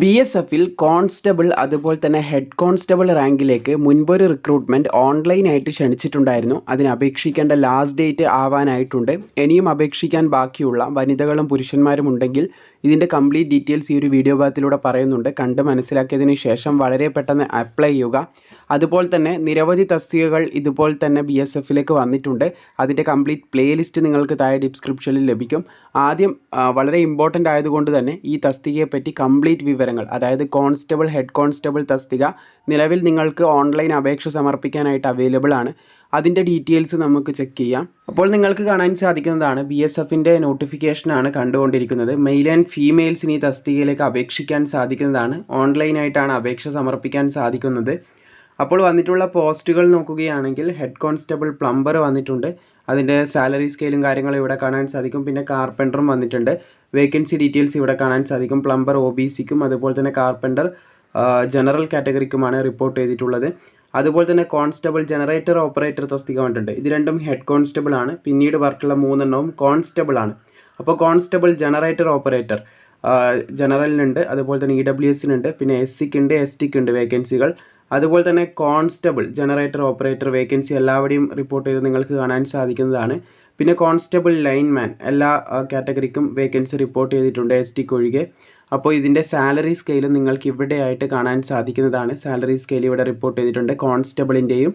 B S എഫിൽ constable അതുപോലെ തന്നെ ഹെഡ് കോൺസ്റ്റബിൾ റാങ്കിലേക്ക് മുൻപൊരു റിക്രൂട്ട്മെന്റ് ഓൺലൈനായിട്ട് ക്ഷണിച്ചിട്ടുണ്ടായിരുന്നു. അതിന് അപേക്ഷിക്കേണ്ട ലാസ്റ്റ് ഡേറ്റ് ആവാനായിട്ടുണ്ട്. ഇനിയും അപേക്ഷിക്കാൻ ബാക്കിയുള്ള വനിതകളും പുരുഷന്മാരും ഉണ്ടെങ്കിൽ ഇതിന്റെ കംപ്ലീറ്റ് ഡീറ്റെയിൽസ് ഈ ഒരു വീഡിയോ ഭാഗത്തിലൂടെ പറയുന്നുണ്ട്. കണ്ട് മനസ്സിലാക്കിയതിന് ശേഷം വളരെ പെട്ടെന്ന് അപ്ലൈ ചെയ്യുക. അതുപോലെ തന്നെ നിരവധി തസ്തികകൾ ഇതുപോലെ തന്നെ ബി എസ് എഫിലേക്ക് വന്നിട്ടുണ്ട്. അതിന്റെ കംപ്ലീറ്റ് പ്ലേലിസ്റ്റ് നിങ്ങൾക്ക് താഴെ ഡിസ്ക്രിപ്ഷനിൽ ലഭിക്കും. ആദ്യം വളരെ ഇമ്പോർട്ടന്റ് ആയതുകൊണ്ട് തന്നെ ഈ തസ്തികയെപ്പറ്റി കംപ്ലീറ്റ് വിവരങ്ങൾ അതായത് കോൺസ്റ്റബിൾ ഹെഡ് കോൺസ്റ്റബിൾ തസ്തിക നിലവിൽ നിങ്ങൾക്ക് ഓൺലൈൻ അപേക്ഷ സമർപ്പിക്കാനായിട്ട് അവൈലബിൾ ആണ്. അതിന്റെ ഡീറ്റെയിൽസ് നമുക്ക് ചെക്ക് ചെയ്യാം. അപ്പോൾ നിങ്ങൾക്ക് കാണാൻ സാധിക്കുന്നതാണ് ബി എസ് എഫിന്റെ നോട്ടിഫിക്കേഷനാണ് കണ്ടുകൊണ്ടിരിക്കുന്നത്. മെയിൽ ആൻഡ് ഫീമെയിൽസിന് ഈ തസ്തികയിലേക്ക് അപേക്ഷിക്കാൻ സാധിക്കുന്നതാണ്. ഓൺലൈനായിട്ടാണ് അപേക്ഷ സമർപ്പിക്കാൻ സാധിക്കുന്നത്. അപ്പോൾ വന്നിട്ടുള്ള പോസ്റ്റുകൾ നോക്കുകയാണെങ്കിൽ ഹെഡ് കോൺസ്റ്റബിൾ പ്ലംബർ വന്നിട്ടുണ്ട്. അതിന്റെ സാലറി സ്കെയിലും കാര്യങ്ങളും ഇവിടെ കാണാൻ സാധിക്കും. പിന്നെ കാർപ്പന്ററും വന്നിട്ടുണ്ട്. വേക്കൻസി ഡീറ്റെയിൽസ് ഇവിടെ കാണാൻ സാധിക്കും. പ്ലംബർ ഒ ബി സിക്കും അതുപോലെ തന്നെ കാർപ്പന്റർ ജനറൽ കാറ്റഗറിക്കുമാണ് റിപ്പോർട്ട് ചെയ്തിട്ടുള്ളത്. അതുപോലെ തന്നെ കോൺസ്റ്റബിൾ ജനറേറ്റർ ഓപ്പറേറ്റർ തസ്തിക വന്നിട്ടുണ്ട്. ഇത് രണ്ടും ഹെഡ് കോൺസ്റ്റബിൾ ആണ്. പിന്നീട് വർക്കുള്ള മൂന്നെണ്ണവും കോൺസ്റ്റബിൾ ആണ്. അപ്പോൾ കോൺസ്റ്റബിൾ ജനറേറ്റർ ഓപ്പറേറ്റർ ജനറലിനുണ്ട് അതുപോലെ തന്നെ ഇ ഡബ്ല്യു എസിനുണ്ട് പിന്നെ എസ് സിക്ക് ഉണ്ട് എസ് ടിക്ക് ഉണ്ട് വേക്കൻസികൾ അതുപോലെ തന്നെ കോൺസ്റ്റബിൾ ജനറേറ്റർ ഓപ്പറേറ്റർ വേക്കൻസി എല്ലാവരുടെയും റിപ്പോർട്ട് ചെയ്ത് നിങ്ങൾക്ക് കാണാൻ സാധിക്കുന്നതാണ്. പിന്നെ കോൺസ്റ്റബിൾ ലൈൻമാൻ എല്ലാ കാറ്റഗറിക്കും വേക്കൻസി റിപ്പോർട്ട് ചെയ്തിട്ടുണ്ട് എസ് ടിക്ക് ഒഴികെ അപ്പോൾ ഇതിന്റെ സാലറി സ്കെയിൽ നിങ്ങൾക്ക് ഇവിടെയായിട്ട് കാണാൻ സാധിക്കുന്നതാണ്. സാലറി സ്കെയിൽ ഇവിടെ റിപ്പോർട്ട് ചെയ്തിട്ടുണ്ട് കോൺസ്റ്റബിളിന്റെയും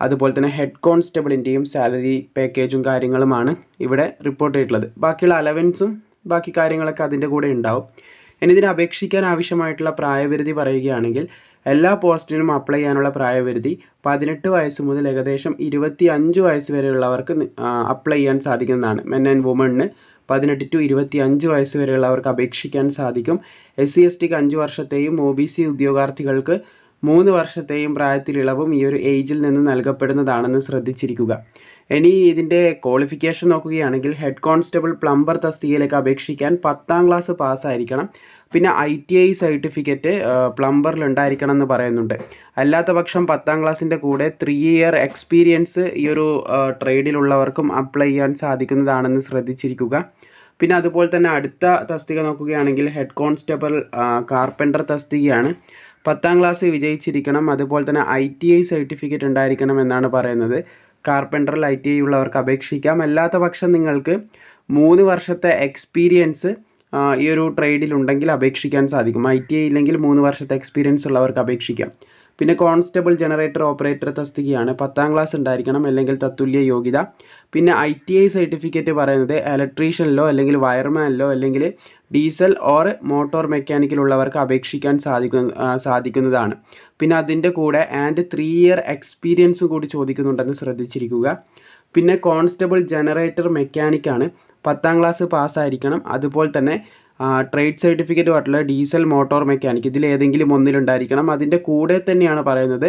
അതുപോലെ തന്നെ ഹെഡ് കോൺസ്റ്റബിളിന്റെയും സാലറി പാക്കേജും കാര്യങ്ങളുമാണ് ഇവിടെ റിപ്പോർട്ട് ചെയ്തിട്ടുള്ളത്. ബാക്കിയുള്ള അലവൻസും ബാക്കി കാര്യങ്ങളൊക്കെ അതിന്റെ കൂടെ ഉണ്ടാവും. ഇനി ഇതിന് അപേക്ഷിക്കാൻ ആവശ്യമായിട്ടുള്ള പ്രായപരിധി പറയുകയാണെങ്കിൽ എല്ലാ പോസ്റ്റിനും അപ്ലൈ ചെയ്യാനുള്ള പ്രായപരിധി പതിനെട്ട് വയസ്സ് മുതൽ ഏകദേശം ഇരുപത്തി അഞ്ച് വയസ്സ് വരെയുള്ളവർക്ക് അപ്ലൈ ചെയ്യാൻ സാധിക്കുന്നതാണ്. മെൻ ആൻഡ് വുമണിന് പതിനെട്ട് ടു ഇരുപത്തി അഞ്ച് വയസ്സ് വരെയുള്ളവർക്ക് അപേക്ഷിക്കാൻ സാധിക്കും. എസ് സി എസ് ടിക്ക് അഞ്ച് വർഷത്തെയും ഒ ബി സി ഉദ്യോഗാർത്ഥികൾക്ക് മൂന്ന് വർഷത്തെയും പ്രായത്തിൽ ഇളവും ഈ ഒരു ഏജിൽ നിന്ന് നൽകപ്പെടുന്നതാണെന്ന് ശ്രദ്ധിച്ചിരിക്കുക. ഇനി ഇതിന്റെ ക്വാളിഫിക്കേഷൻ നോക്കുകയാണെങ്കിൽ ഹെഡ് കോൺസ്റ്റബിൾ പ്ലംബർ തസ്തികയിലേക്ക് അപേക്ഷിക്കാൻ പത്താം ക്ലാസ് പാസ്സായിരിക്കണം പിന്നെ ഐ ടി ഐ സർട്ടിഫിക്കറ്റ് പ്ലംബറിൽ ഉണ്ടായിരിക്കണം എന്ന് പറയുന്നുണ്ട്. അല്ലാത്ത പക്ഷം പത്താം ക്ലാസ്സിന്റെ കൂടെ ത്രീ ഇയർ എക്സ്പീരിയൻസ് ഈ ഒരു ട്രേഡിലുള്ളവർക്കും അപ്ലൈ ചെയ്യാൻ സാധിക്കുന്നതാണെന്ന് ശ്രദ്ധിച്ചിരിക്കുക. പിന്നെ അതുപോലെ തന്നെ അടുത്ത തസ്തിക നോക്കുകയാണെങ്കിൽ ഹെഡ് കോൺസ്റ്റബിൾ കാർപ്പന്റർ തസ്തികയാണ്. പത്താം ക്ലാസ് വിജയിച്ചിരിക്കണം. അതുപോലെ തന്നെ ഐ ടി ഐ സർട്ടിഫിക്കറ്റ് ഉണ്ടായിരിക്കണം എന്നാണ് പറയുന്നത്. കാർപ്പന്ററിൽ ഐ ടി ഐ ഉള്ളവർക്ക് അപേക്ഷിക്കാം. അല്ലാത്ത പക്ഷം നിങ്ങൾക്ക് മൂന്ന് വർഷത്തെ എക്സ്പീരിയൻസ് ഈ ഒരു ട്രേഡിൽ ഉണ്ടെങ്കിൽ അപേക്ഷിക്കാൻ സാധിക്കും. ഐ ടി ഐ ഇല്ലെങ്കിൽ മൂന്ന് വർഷത്തെ എക്സ്പീരിയൻസ് ഉള്ളവർക്ക് അപേക്ഷിക്കാം. പിന്നെ കോൺസ്റ്റബിൾ ജനറേറ്റർ ഓപ്പറേറ്റർ തസ്തികയാണ്. പത്താം ക്ലാസ് ഉണ്ടായിരിക്കണം അല്ലെങ്കിൽ തത്തുല്യ യോഗ്യത. പിന്നെ ഐ ടി ഐ സർട്ടിഫിക്കറ്റ് പറയുന്നത് ഇലക്ട്രീഷ്യനിലോ അല്ലെങ്കിൽ വയർമാനിലോ അല്ലെങ്കിൽ ഡീസൽ ഓർ മോട്ടോർ മെക്കാനിക്കൽ ഉള്ളവർക്ക് അപേക്ഷിക്കാൻ സാധിക്കുന്ന സാധിക്കുന്നതാണ്. പിന്നെ അതിന്റെ കൂടെ ആൻഡ് ത്രീ ഇയർ എക്സ്പീരിയൻസും കൂടി ചോദിക്കുന്നുണ്ടെന്ന് ശ്രദ്ധിച്ചിരിക്കുക. പിന്നെ കോൺസ്റ്റബിൾ ജനറേറ്റർ മെക്കാനിക് ആണ് പത്താം ക്ലാസ് പാസ്സായിരിക്കണം. അതുപോലെ തന്നെ ട്രേഡ് സർട്ടിഫിക്കറ്റ് പറഞ്ഞിട്ടുള്ള ഡീസൽ മോട്ടോർ മെക്കാനിക് ഇതിൽ ഏതെങ്കിലും ഒന്നിലുണ്ടായിരിക്കണം. അതിന്റെ കൂടെ തന്നെയാണ് പറയുന്നത്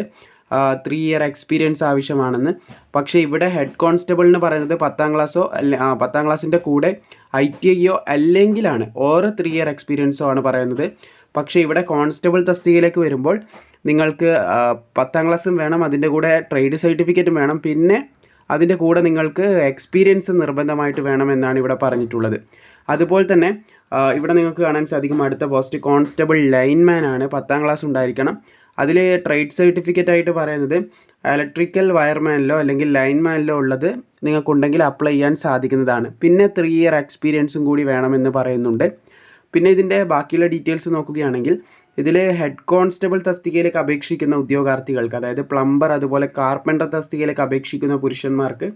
ത്രീ ഇയർ എക്സ്പീരിയൻസ് ആവശ്യമാണെന്ന്. പക്ഷേ ഇവിടെ ഹെഡ് കോൺസ്റ്റബിളിന് പറയുന്നത് പത്താം ക്ലാസ്സോ അല്ല പത്താം ക്ലാസ്സിന്റെ കൂടെ ഐ ടി ഐയോ അല്ലെങ്കിലാണ്. ഓരോ ത്രീ ഇയർ എക്സ്പീരിയൻസോ ആണ് പറയുന്നത്. പക്ഷേ ഇവിടെ കോൺസ്റ്റബിൾ തസ്തികയിലേക്ക് വരുമ്പോൾ നിങ്ങൾക്ക് പത്താം ക്ലാസ്സും വേണം അതിന്റെ കൂടെ ട്രേഡ് സർട്ടിഫിക്കറ്റും വേണം. പിന്നെ അതിന്റെ കൂടെ നിങ്ങൾക്ക് എക്സ്പീരിയൻസ് നിർബന്ധമായിട്ട് വേണമെന്നാണ് ഇവിടെ പറഞ്ഞിട്ടുള്ളത്. അതുപോലെ തന്നെ ഇവിടെ നിങ്ങൾക്ക് കാണാൻ സാധിക്കും അടുത്ത പോസ്റ്റ് കോൺസ്റ്റബിൾ ലൈൻമാൻ ആണ്. പത്താം ക്ലാസ് ഉണ്ടായിരിക്കണം. അതിൽ ട്രേഡ് സർട്ടിഫിക്കറ്റ് ആയിട്ട് പറയുന്നത് ഇലക്ട്രിക്കൽ വയർമാനിലോ അല്ലെങ്കിൽ ലൈൻമാനിലോ ഉള്ളത് നിങ്ങൾക്കുണ്ടെങ്കിൽ അപ്ലൈ ചെയ്യാൻ സാധിക്കുന്നതാണ്. പിന്നെ ത്രീ ഇയർ എക്സ്പീരിയൻസും കൂടി വേണമെന്ന് പറയുന്നുണ്ട്. പിന്നെ ഇതിന്റെ ബാക്കിയുള്ള ഡീറ്റെയിൽസ് നോക്കുകയാണെങ്കിൽ ഇതിൽ ഹെഡ് കോൺസ്റ്റബിൾ തസ്തികയിലേക്ക് അപേക്ഷിക്കുന്ന ഉദ്യോഗാർത്ഥികൾക്ക് അതായത് പ്ലംബർ അതുപോലെ കാർപ്പന്റർ തസ്തികയിലേക്ക് അപേക്ഷിക്കുന്ന പുരുഷന്മാർക്ക്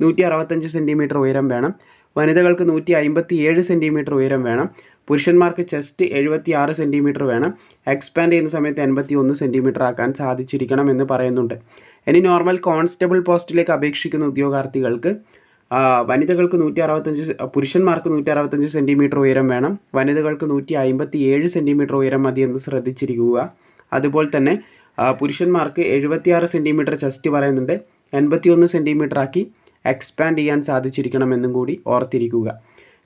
നൂറ്റി അറുപത്തഞ്ച് സെന്റിമീറ്റർ ഉയരം വേണം. വനിതകൾക്ക് നൂറ്റി അമ്പത്തി ഏഴ് സെന്റിമീറ്റർ ഉയരം വേണം. പുരുഷന്മാർക്ക് ചെസ്റ്റ് എഴുപത്തി ആറ് സെന്റിമീറ്റർ വേണം. എക്സ്പാൻഡ് ചെയ്യുന്ന സമയത്ത് എൺപത്തി ഒന്ന് സെന്റിമീറ്റർ ആക്കാൻ സാധിച്ചിരിക്കണം എന്ന് പറയുന്നുണ്ട്. ഇനി നോർമൽ കോൺസ്റ്റബിൾ പോസ്റ്റിലേക്ക് അപേക്ഷിക്കുന്ന ഉദ്യോഗാർത്ഥികൾക്ക് വനിതകൾക്ക് നൂറ്റി അറുപത്തഞ്ച് പുരുഷന്മാർക്ക് നൂറ്റി അറുപത്തഞ്ച് സെന്റിമീറ്റർ ഉയരം വേണം. വനിതകൾക്ക് നൂറ്റി അമ്പത്തി ഏഴ് സെന്റിമീറ്റർ ഉയരം മതി എന്ന് ശ്രദ്ധിച്ചിരിക്കുക. അതുപോലെ തന്നെ പുരുഷന്മാർക്ക് എഴുപത്തിയാറ് സെന്റിമീറ്റർ ചെസ്റ്റ് പറയുന്നുണ്ട്. എൺപത്തി ഒന്ന് സെന്റിമീറ്റർ ആക്കി എക്സ്പാൻഡ് ചെയ്യാൻ സാധിച്ചിരിക്കണമെന്നും കൂടി ഓർത്തിരിക്കുക.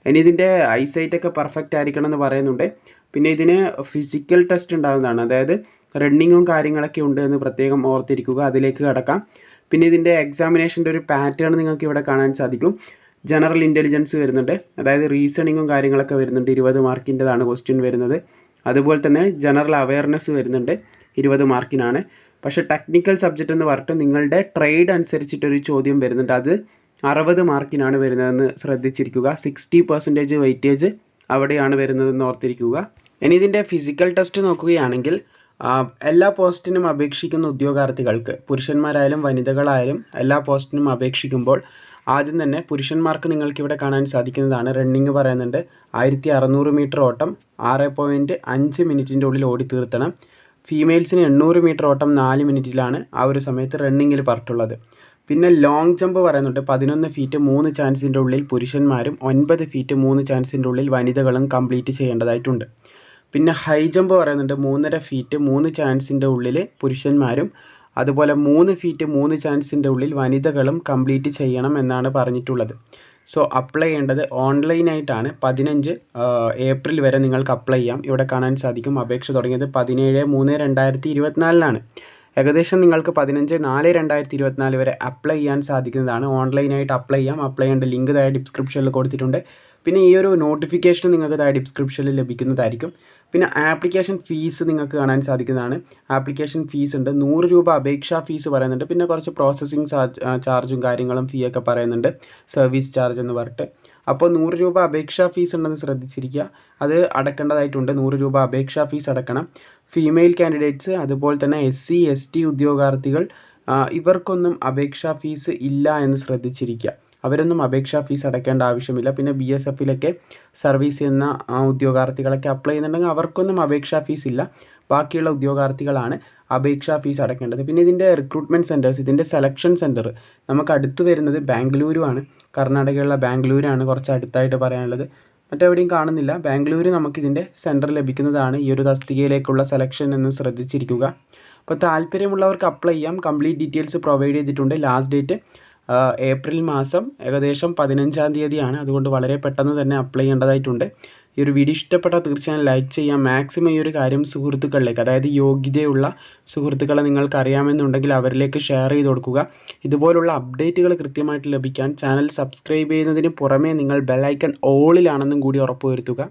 ഇനി ഇതിന്റെ ഐസൈറ്റ് ഒക്കെ പെർഫെക്റ്റ് ആയിരിക്കണം എന്ന് പറയുന്നുണ്ട്. പിന്നെ ഇതിന് ഫിസിക്കൽ ടെസ്റ്റ് ഉണ്ടാകുന്നതാണ്. അതായത് റണ്ണിങ്ങും കാര്യങ്ങളൊക്കെ ഉണ്ട് എന്ന് പ്രത്യേകം ഓർത്തിരിക്കുക. അതിലേക്ക് കടക്കാം. പിന്നെ ഇതിന്റെ എക്സാമിനേഷന്റെ ഒരു പാറ്റേൺ നിങ്ങൾക്ക് ഇവിടെ കാണാൻ സാധിക്കും. ജനറൽ ഇന്റലിജൻസ് വരുന്നുണ്ട്. അതായത് റീസണിങ്ങും കാര്യങ്ങളൊക്കെ വരുന്നുണ്ട്. ഇരുപത് മാർക്കിന്റെതാണ് ക്വസ്റ്റ്യൻ വരുന്നത്. അതുപോലെ തന്നെ ജനറൽ അവയർനെസ് വരുന്നുണ്ട്. ഇരുപത് മാർക്കിനാണ്. പക്ഷേ ടെക്നിക്കൽ സബ്ജക്റ്റ് എന്ന് പറഞ്ഞിട്ട് നിങ്ങളുടെ ട്രേഡ് അനുസരിച്ചിട്ടൊരു ചോദ്യം വരുന്നുണ്ട്. അത് അറുപത് മാർക്കിനാണ് വരുന്നതെന്ന് ശ്രദ്ധിച്ചിരിക്കുക. സിക്സ്റ്റി പെർസെന്റേജ് വെയിറ്റേജ് അവിടെയാണ് വരുന്നതെന്ന് ഓർത്തിരിക്കുക. ഇനി ഇതിന്റെ ഫിസിക്കൽ ടെസ്റ്റ് നോക്കുകയാണെങ്കിൽ എല്ലാ പോസ്റ്റിനും അപേക്ഷിക്കുന്ന ഉദ്യോഗാർത്ഥികൾക്ക് പുരുഷന്മാരായാലും വനിതകളായാലും എല്ലാ പോസ്റ്റിനും അപേക്ഷിക്കുമ്പോൾ ആദ്യം തന്നെ പുരുഷന്മാർക്ക് നിങ്ങൾക്ക് ഇവിടെ കാണാൻ സാധിക്കുന്നതാണ്. റണ്ണിങ് പറയുന്നുണ്ട്. ആയിരത്തി അറുന്നൂറ് മീറ്റർ ഓട്ടം ആറ് പോയിന്റ് അഞ്ച് മിനിറ്റിന്റെ ഉള്ളിൽ ഓടി തീർത്തണം ഫീമെയിൽസിന് എണ്ണൂറ് മീറ്റർ ഓട്ടം നാല് മിനിറ്റിലാണ് ആ ഒരു സമയത്ത് റണ്ണിങ്ങിൽ പറഞ്ഞിട്ടുള്ളത്. പിന്നെ ലോങ് ജമ്പ് പറയുന്നുണ്ട്. പതിനൊന്ന് ഫീറ്റ് മൂന്ന് ചാൻസിന്റെ ഉള്ളിൽ പുരുഷന്മാരും ഒൻപത് ഫീറ്റ് മൂന്ന് ചാൻസിന്റെ ഉള്ളിൽ വനിതകളും കംപ്ലീറ്റ് ചെയ്യേണ്ടതായിട്ടുണ്ട്. പിന്നെ ഹൈ ജമ്പ് പറയുന്നുണ്ട്. മൂന്നര ഫീറ്റ് മൂന്ന് ചാൻസിന്റെ ഉള്ളിൽ പുരുഷന്മാരും അതുപോലെ മൂന്ന് ഫീറ്റ് മൂന്ന് ചാൻസിന്റെ ഉള്ളിൽ വനിതകളും കംപ്ലീറ്റ് ചെയ്യണം എന്നാണ് പറഞ്ഞിട്ടുള്ളത്. സോ അപ്ലൈ ചെയ്യേണ്ടത് ഓൺലൈനായിട്ടാണ് പതിനഞ്ച് ഏപ്രിൽ വരെ നിങ്ങൾക്ക് അപ്ലൈ ചെയ്യാം. ഇവിടെ കാണാൻ സാധിക്കും അപേക്ഷ തുടങ്ങിയത് പതിനേഴ് മൂന്ന് രണ്ടായിരത്തി ഇരുപത്തിനാലിനാണ്. ഏകദേശം നിങ്ങൾക്ക് പതിനഞ്ച് നാല് രണ്ടായിരത്തി ഇരുപത്തിനാല് വരെ അപ്ലൈ ചെയ്യാൻ സാധിക്കുന്നതാണ്. ഓൺലൈനായിട്ട് അപ്ലൈ ചെയ്യാം. അപ്ലൈ ചെയ്യേണ്ട ലിങ്ക് താഴെ ഡിസ്ക്രിപ്ഷനിൽ കൊടുത്തിട്ടുണ്ട്. പിന്നെ ഈ ഒരു നോട്ടിഫിക്കേഷൻ നിങ്ങൾക്ക് താഴെ ഡിസ്ക്രിപ്ഷനിൽ ലഭിക്കുന്നതായിരിക്കും. പിന്നെ ആപ്ലിക്കേഷൻ ഫീസ് നിങ്ങൾക്ക് കാണാൻ സാധിക്കുന്നതാണ്. ആപ്ലിക്കേഷൻ ഫീസ് ഉണ്ട്. നൂറ് രൂപ അപേക്ഷാ ഫീസ് പറയുന്നുണ്ട്. പിന്നെ കുറച്ച് പ്രോസസ്സിംഗ് ചാർജും കാര്യങ്ങളും ഫീ ഒക്കെ പറയുന്നുണ്ട്. സർവീസ് ചാർജ് എന്ന് പറഞ്ഞിട്ട്. അപ്പോൾ നൂറ് രൂപ അപേക്ഷാ ഫീസ് ഉണ്ടെന്ന് ശ്രദ്ധിച്ചിരിക്കുക. അത് അടക്കേണ്ടതായിട്ടുണ്ട്. നൂറ് രൂപ അപേക്ഷാ ഫീസ് അടക്കണം. ഫീമെയിൽ കാൻഡിഡേറ്റ്സ് അതുപോലെ തന്നെ എസ് സി എസ് ടി ഉദ്യോഗാർത്ഥികൾ ഇവർക്കൊന്നും അപേക്ഷാ ഫീസ് ഇല്ല എന്ന് ശ്രദ്ധിച്ചിരിക്കുക. അവരൊന്നും അപേക്ഷാ ഫീസ് അടയ്ക്കേണ്ട ആവശ്യമില്ല. പിന്നെ ബി എസ് എഫിലൊക്കെ സർവീസ് ചെയ്യുന്ന ഉദ്യോഗാർത്ഥികളൊക്കെ അപ്ലൈ ചെയ്യുന്നുണ്ടെങ്കിൽ അവർക്കൊന്നും അപേക്ഷാ ഫീസ് ഇല്ല. ബാക്കിയുള്ള ഉദ്യോഗാർത്ഥികളാണ് അപേക്ഷാ ഫീസ് അടയ്ക്കേണ്ടത്. പിന്നെ ഇതിന്റെ റിക്രൂട്ട്മെന്റ് സെന്റേഴ്സ് ഇതിന്റെ സെലക്ഷൻ സെന്റർ നമുക്ക് അടുത്ത് വരുന്നത് ബാംഗ്ലൂരുമാണ് കർണാടകയിലുള്ള ബാംഗ്ലൂരാണ് കുറച്ച് അടുത്തായിട്ട് പറയാനുള്ളത്. മറ്റെവിടെയും കാണുന്നില്ല. ബാംഗ്ലൂർ നമുക്ക് ഇതിന്റെ സെന്റർ ലഭിക്കുന്നതാണ് ഈ ഒരു തസ്തികയിലേക്കുള്ള സെലക്ഷൻ എന്ന് ശ്രദ്ധിച്ചിരിക്കുക. അപ്പോൾ താല്പര്യമുള്ളവർക്ക് അപ്ലൈ ചെയ്യാം. കംപ്ലീറ്റ് ഡീറ്റെയിൽസ് പ്രൊവൈഡ് ചെയ്തിട്ടുണ്ട്. ലാസ്റ്റ് ഡേറ്റ് ഏപ്രിൽ മാസം ഏകദേശം പതിനഞ്ചാം തീയതിയാണ്. അതുകൊണ്ട് വളരെ പെട്ടെന്ന് തന്നെ അപ്ലൈ ചെയ്യേണ്ടതായിട്ടുണ്ട്. ഈ ഒരു വീഡിയോ ഇഷ്ടപ്പെട്ടാൽ തീർച്ചയായും ലൈക്ക് ചെയ്യാം. മാക്സിമം ഈ ഒരു കാര്യം സുഹൃത്തുക്കളിലേക്ക് അതായത് യോഗ്യതയുള്ള സുഹൃത്തുക്കളെ നിങ്ങൾക്ക് അറിയാമെന്നുണ്ടെങ്കിൽ അവരിലേക്ക് ഷെയർ ചെയ്ത് കൊടുക്കുക. ഇതുപോലുള്ള അപ്ഡേറ്റുകൾ കൃത്യമായിട്ട് ലഭിക്കാൻ ചാനൽ സബ്സ്ക്രൈബ് ചെയ്യുന്നതിന് പുറമേ നിങ്ങൾ ബെൽ ഐക്കൺ ഓളിലാണെന്നും കൂടി ഉറപ്പുവരുത്തുക.